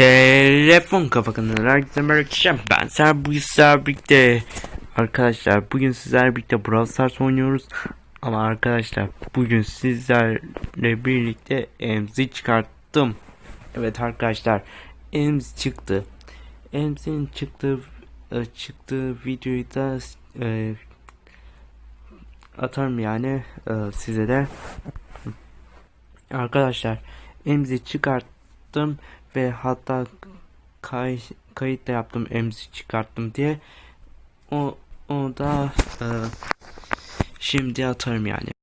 Telefon kafa kanalına herkese merhaba ben Ser bu sizlerle birlikte Arkadaşlar bugün sizlerle birlikte Brawl Stars oynuyoruz. Ama arkadaşlar bugün sizlerle birlikte Emzi çıkarttım. Evet arkadaşlar Emzi çıktı. Emzi'nin çıktığı e, çıktığı videoyu da e, atarım yani e, size de. Arkadaşlar Emzi çıkarttım ve hatta kay, kayıt da yaptım emzi çıkarttım diye o o da e, şimdi atarım yani.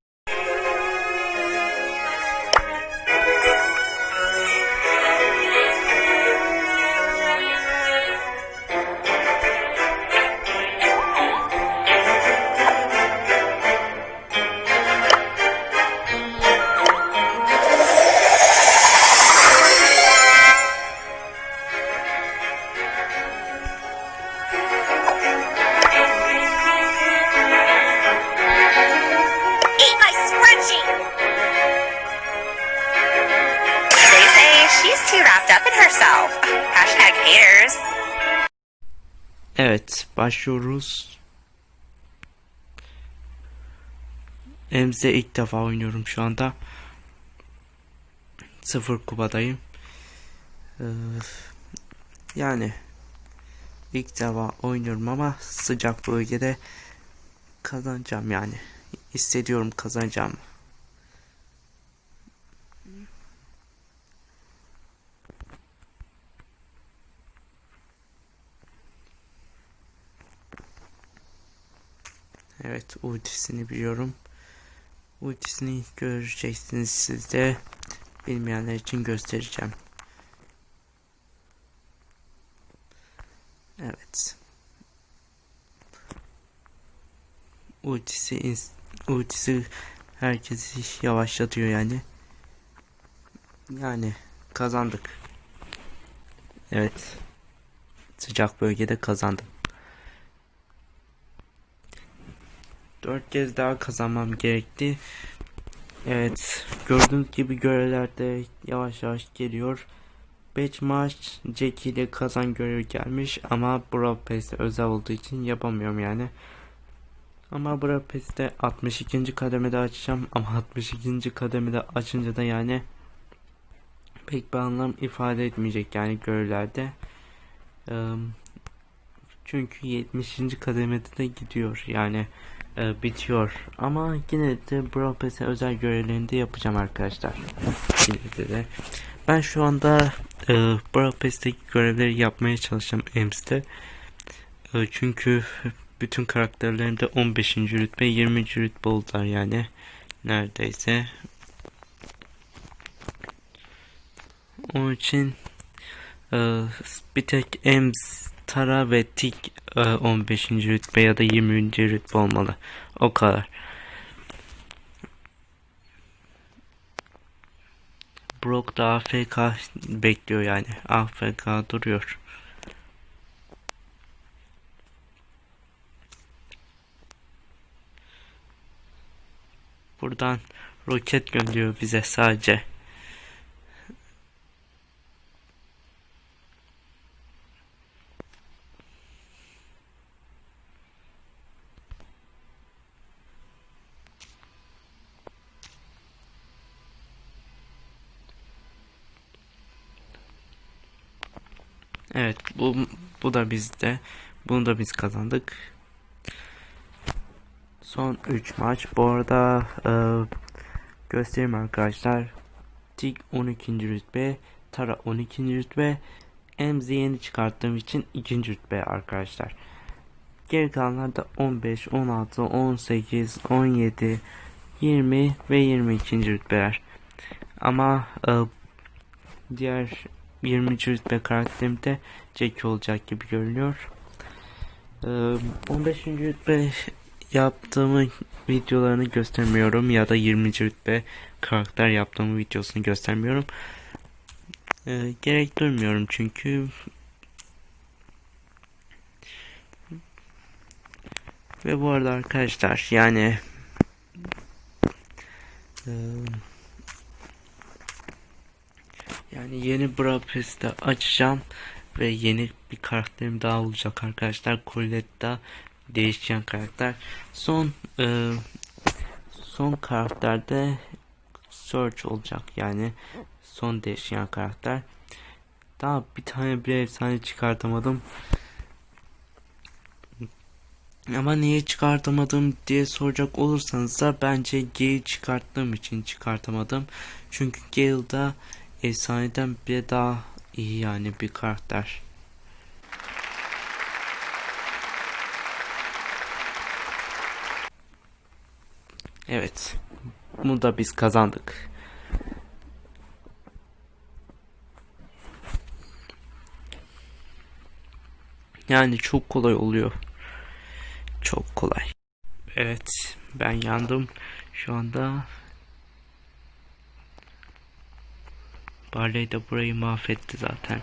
Evet başlıyoruz. Emze ilk defa oynuyorum şu anda. Sıfır kubadayım. Ee, yani ilk defa oynuyorum ama sıcak bölgede kazanacağım yani. Hissediyorum kazanacağım. Evet ultisini biliyorum. Ultisini göreceksiniz siz de. Bilmeyenler için göstereceğim. Evet. Ultisi ultisi herkesi yavaşlatıyor yani. Yani kazandık. Evet. Sıcak bölgede kazandım. Dört kez daha kazanmam gerekti. Evet. Gördüğünüz gibi görevlerde yavaş yavaş geliyor. 5 maç Jackie ile kazan görevi gelmiş ama Brawl Pass'te özel olduğu için yapamıyorum yani. Ama Brawl Pass'te 62. kademede açacağım ama 62. kademede açınca da yani pek bir anlam ifade etmeyecek yani görevlerde. Çünkü 70. kademede de gidiyor yani e, bitiyor. Ama yine de Brawl Pass'e özel görevlerini de yapacağım arkadaşlar. Yine de, de. Ben şu anda e, Brawl görevleri yapmaya çalışacağım Ems'te. E, çünkü bütün karakterlerimde 15. rütbe 20. rütbe oldular yani. Neredeyse. Onun için e, bir tek Ems, Tara ve Tik e, 15. rütbe ya da 20. rütbe olmalı. O kadar. Brock da AFK bekliyor yani. AFK duruyor. Buradan roket gönderiyor bize sadece. Evet bu bu da bizde. Bunu da biz kazandık. Son 3 maç. Bu arada e, göstereyim arkadaşlar. Tik 12. rütbe, Tara 12. rütbe, Emzi yeni çıkarttığım için 2. rütbe arkadaşlar. Geri kalanlar da 15, 16, 18, 17, 20 ve 22. rütbeler. Ama e, diğer 20. rütbe karakterimde Jackie olacak gibi görünüyor. Ee, 15. rütbe yaptığımı videolarını göstermiyorum ya da 20. rütbe karakter yaptığımı videosunu göstermiyorum. Ee, gerek duymuyorum çünkü ve bu arada arkadaşlar yani e, Yani yeni Brawl Pass'te açacağım ve yeni bir karakterim daha olacak arkadaşlar. Coletta değişen karakter. Son e, son karakterde Search olacak yani son değişen karakter. Daha bir tane bile efsane çıkartamadım. Ama niye çıkartamadım diye soracak olursanız da bence Gale çıkarttığım için çıkartamadım. Çünkü Gale da efsaneden bile daha iyi yani bir karakter. Evet. Bunu da biz kazandık. Yani çok kolay oluyor. Çok kolay. Evet, ben yandım. Şu anda Barley de burayı mahvetti zaten.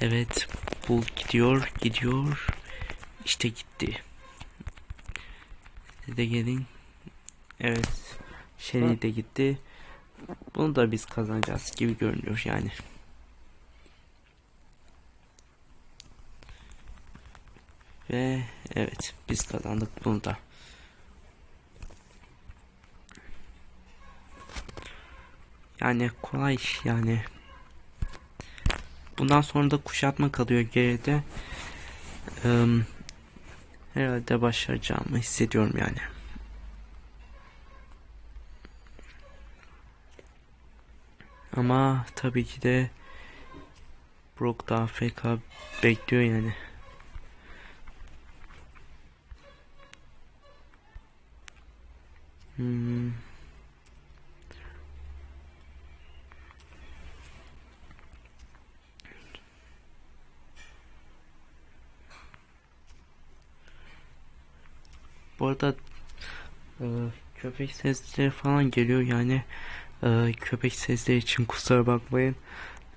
Evet, bul gidiyor, gidiyor. İşte gitti. Siz de gelin. Evet, Shelly de gitti. Bunu da biz kazanacağız gibi görünüyor yani. Ve evet biz kazandık bunu da. Yani kolay yani. Bundan sonra da kuşatma kalıyor geride. Eee, herhalde başaracağımı hissediyorum yani. Ama tabii ki de Brock da AFK bekliyor yani. Hmm. Bu arada e, köpek sesleri falan geliyor yani e, köpek sesleri için kusura bakmayın.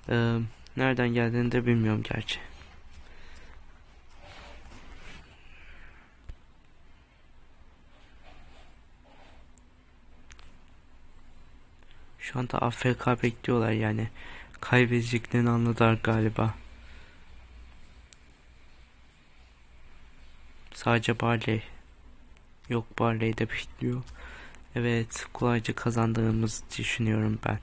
E, nereden geldiğini de bilmiyorum gerçi. Şu anda AFK bekliyorlar yani. Kaybedeceklerini anladılar galiba. Sadece Barley. Yok Barley de bekliyor. Evet kolayca kazandığımızı düşünüyorum ben.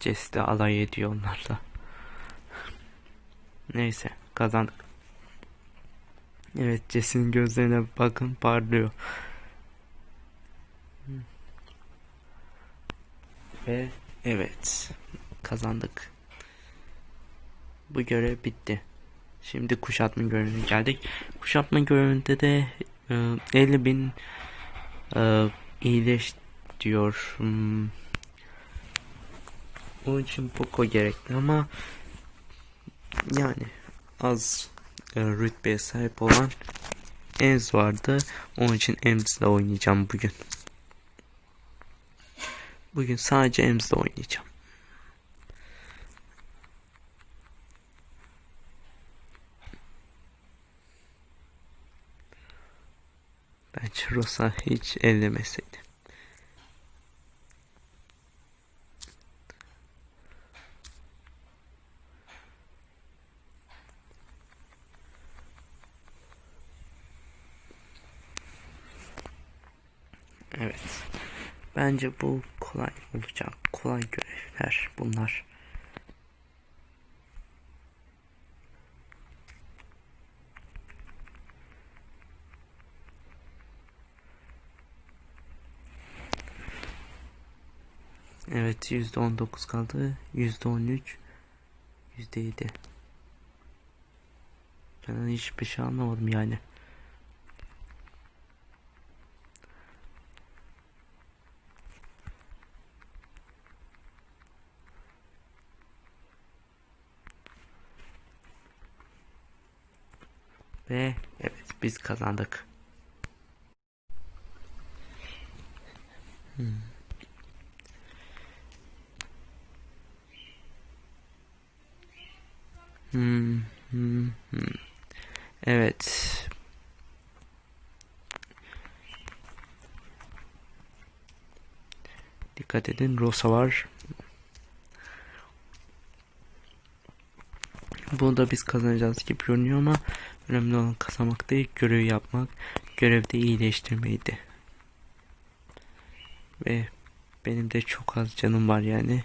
Jess de alay ediyor onlarla. Neyse kazandık. Evet Jess'in gözlerine bakın parlıyor. Ve evet kazandık. Bu görev bitti. Şimdi kuşatma görevine geldik. Kuşatma görevinde de e, 50 bin e, iyileş diyor. Hmm. Onun için Poco gerekli ama yani az e, rütbeye sahip olan Ems vardı. Onun için Ems'le oynayacağım bugün. Bugün sadece Ems'le oynayacağım. Bence Rosa hiç ellemeseydi. Evet. Bence bu kolay olacak. Kolay görevler bunlar. Evet %19 kaldı. %13 %7 Ben hiçbir şey anlamadım yani. Ve evet biz kazandık. Hmm. Hmm, hmm, hmm. Evet. Dikkat edin Rosa var. Bunu da biz kazanacağız gibi görünüyor ama önemli olan kazanmak değil görev yapmak. Görevde iyileştirmeydi. Ve benim de çok az canım var yani.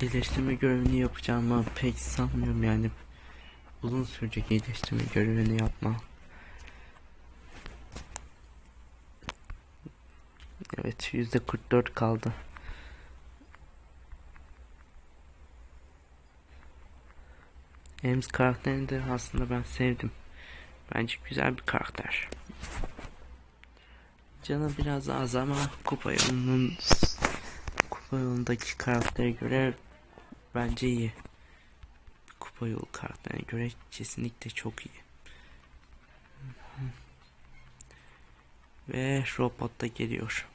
İyileştirme görevini yapacağımı pek sanmıyorum yani. Uzun sürecek iyileştirme görevini yapma. Evet yüzde 44 kaldı. Ems karakterini de aslında ben sevdim. Bence güzel bir karakter. Canı biraz az ama kupa yolunun kupa yolundaki karaktere göre bence iyi. Kupa yolu karakterine göre kesinlikle çok iyi. Ve robot da geliyor.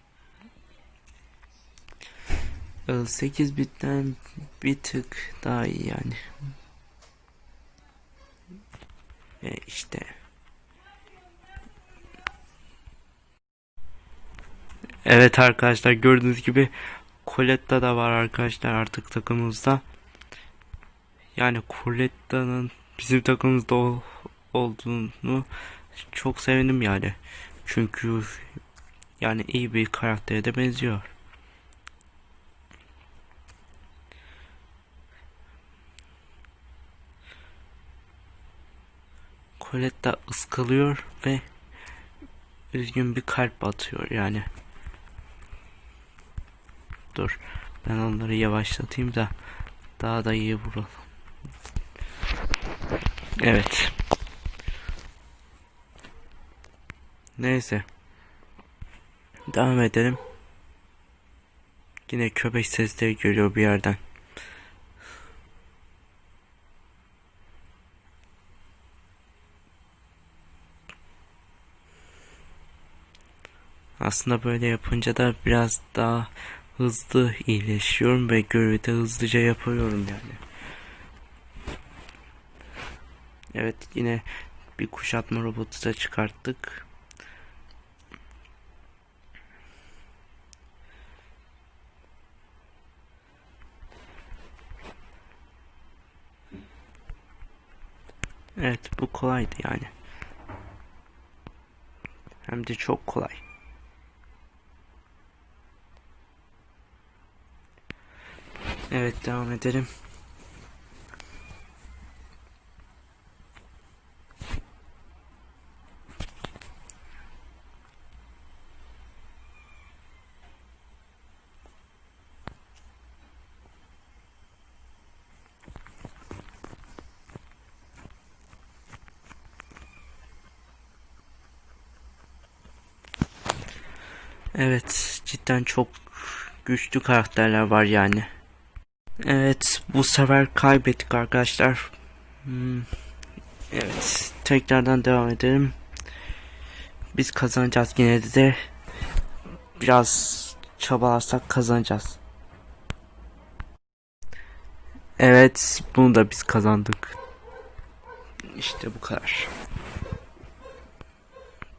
8 bitten bir tık daha iyi yani. Ve işte. Evet arkadaşlar gördüğünüz gibi Coletta da var arkadaşlar artık takımımızda. Yani Coletta'nın bizim takımımızda ol- olduğunu çok sevindim yani. Çünkü yani iyi bir karaktere de benziyor. Coletta ıskalıyor ve üzgün bir kalp atıyor yani. Dur ben onları yavaşlatayım da daha da iyi vuralım. Evet. Neyse. Devam edelim. Yine köpek sesleri geliyor bir yerden. Aslında böyle yapınca da biraz daha hızlı iyileşiyorum ve görevi de hızlıca yapıyorum yani. Evet yine bir kuşatma robotu da çıkarttık. Evet bu kolaydı yani. Hem de çok kolay. Evet devam edelim. Evet cidden çok güçlü karakterler var yani. Evet bu sefer kaybettik arkadaşlar. Hmm, Evet tekrardan devam edelim. Biz kazanacağız yine de biraz çabalarsak kazanacağız. Evet bunu da biz kazandık. İşte bu kadar.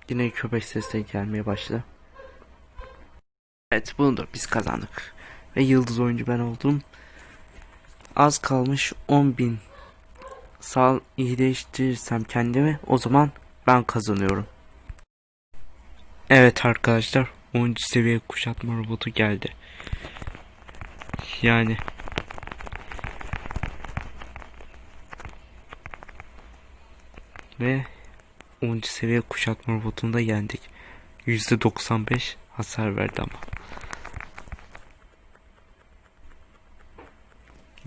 Yine köpek sesleri gelmeye başladı. Evet bunu da biz kazandık. Ve yıldız oyuncu ben oldum. Az kalmış 10.000 sağ iyileştirirsem kendimi o zaman ben kazanıyorum. Evet arkadaşlar 10. seviye kuşatma robotu geldi. Yani ve 10. seviye kuşatma robotunu da yendik. %95 hasar verdi ama.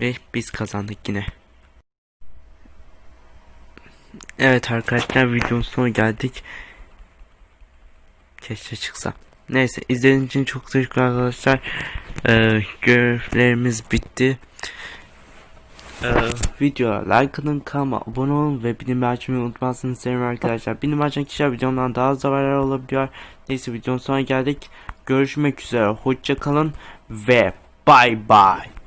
Ve biz kazandık yine. Evet arkadaşlar videonun sonuna geldik. Keşke çıksa. Neyse izlediğiniz için çok teşekkür arkadaşlar. Ee, görevlerimiz bitti. Ee, videoya like atın, kanalıma abone olun ve bildirim açmayı unutmazsınız sevgili arkadaşlar. Bildirim açan kişiler videomdan daha zararlı olabiliyor. Neyse videonun sonuna geldik. Görüşmek üzere. Hoşça kalın ve bye bye.